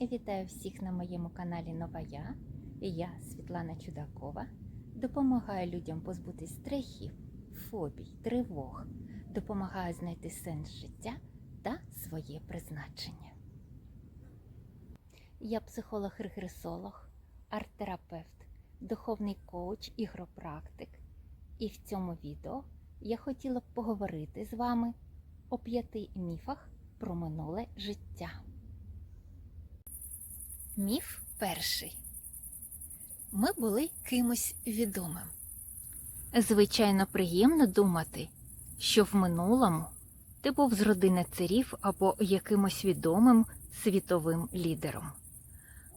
Вітаю всіх на моєму каналі Нова Я. Я, Світлана Чудакова, допомагаю людям позбутись страхів, фобій, тривог, допомагаю знайти сенс життя та своє призначення. Я психолог-регресолог, арт-терапевт, духовний коуч, ігропрактик. І в цьому відео я хотіла б поговорити з вами о п'яти міфах про минуле життя. Міф перший. Ми були кимось відомим. Звичайно, приємно думати, що в минулому ти був з родини царів або якимось відомим світовим лідером.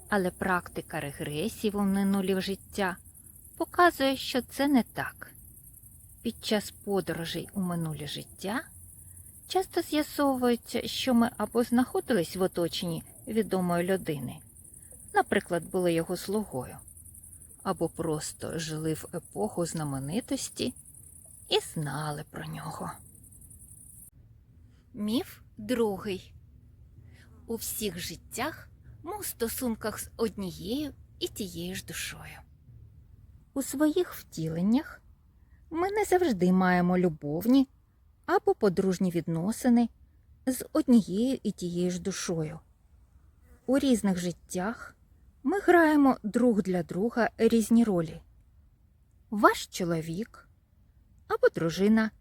Але практика регресів у минулі життя показує, що це не так. Під час подорожей у минуле життя часто з'ясовується, що ми або знаходились в оточенні відомої людини, наприклад, були його слугою, або просто жили в епоху знаменитості і знали про нього. Міф другий. У всіх життях ми у стосунках з однією і тією ж душою. У своїх втіленнях ми не завжди маємо любовні або подружні відносини з однією і тією ж душою. У різних життях ми граємо друг для друга різні ролі. Ваш чоловік або дружина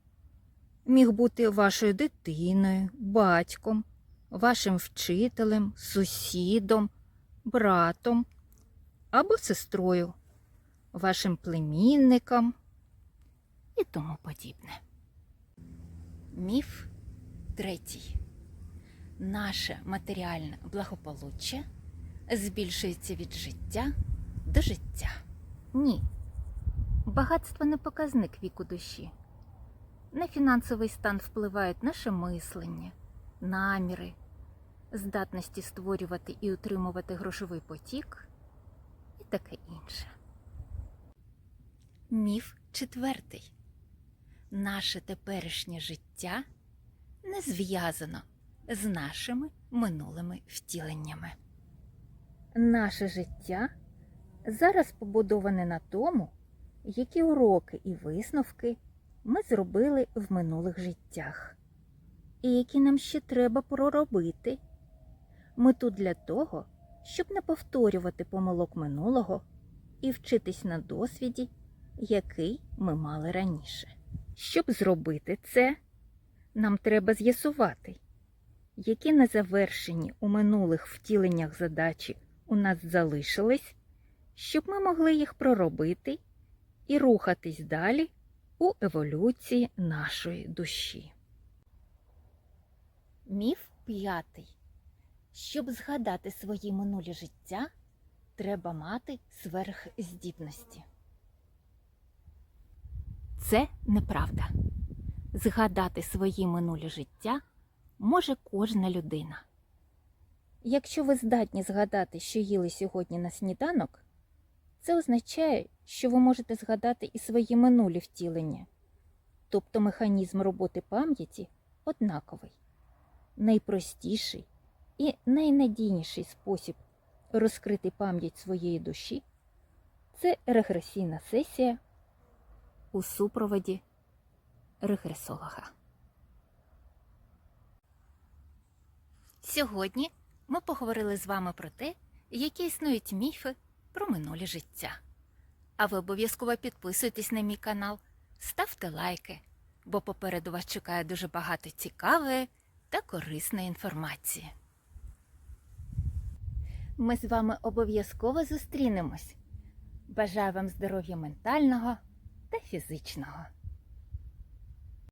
міг бути вашою дитиною, батьком, вашим вчителем, сусідом, братом або сестрою, вашим племінником і тому подібне. Міф третій. Наше матеріальне благополуччя збільшується від життя до життя. Ні. Багатство не показник віку душі. На фінансовий стан впливають наше мислення, наміри, здатності створювати і утримувати грошовий потік і таке інше. Міф четвертий. Наше теперішнє життя не зв'язано з нашими минулими втіленнями. Наше життя зараз побудоване на тому, які уроки і висновки ми зробили в минулих життях, і які нам ще треба проробити. Ми тут для того, щоб не повторювати помилок минулого і вчитись на досвіді, який ми мали раніше. Щоб зробити це, нам треба з'ясувати, які незавершені у минулих втіленнях задачі у нас залишились, щоб ми могли їх проробити і рухатись далі у еволюції нашої душі. Міф п'ятий. Щоб згадати свої минулі життя, треба мати сверхздібності. Це неправда. Згадати свої минулі життя може кожна людина. Якщо ви здатні згадати, що їли сьогодні на сніданок, це означає, що ви можете згадати і свої минулі втілення. Тобто механізм роботи пам'яті однаковий, найпростіший і найнадійніший спосіб розкрити пам'ять своєї душі це регресійна сесія у супроводі регресолога. Сьогодні ми поговорили з вами про те, які існують міфи про минулі життя. А ви обов'язково підписуйтесь на мій канал, ставте лайки, бо попереду вас чекає дуже багато цікавої та корисної інформації. Ми з вами обов'язково зустрінемось. Бажаю вам здоров'я ментального та фізичного.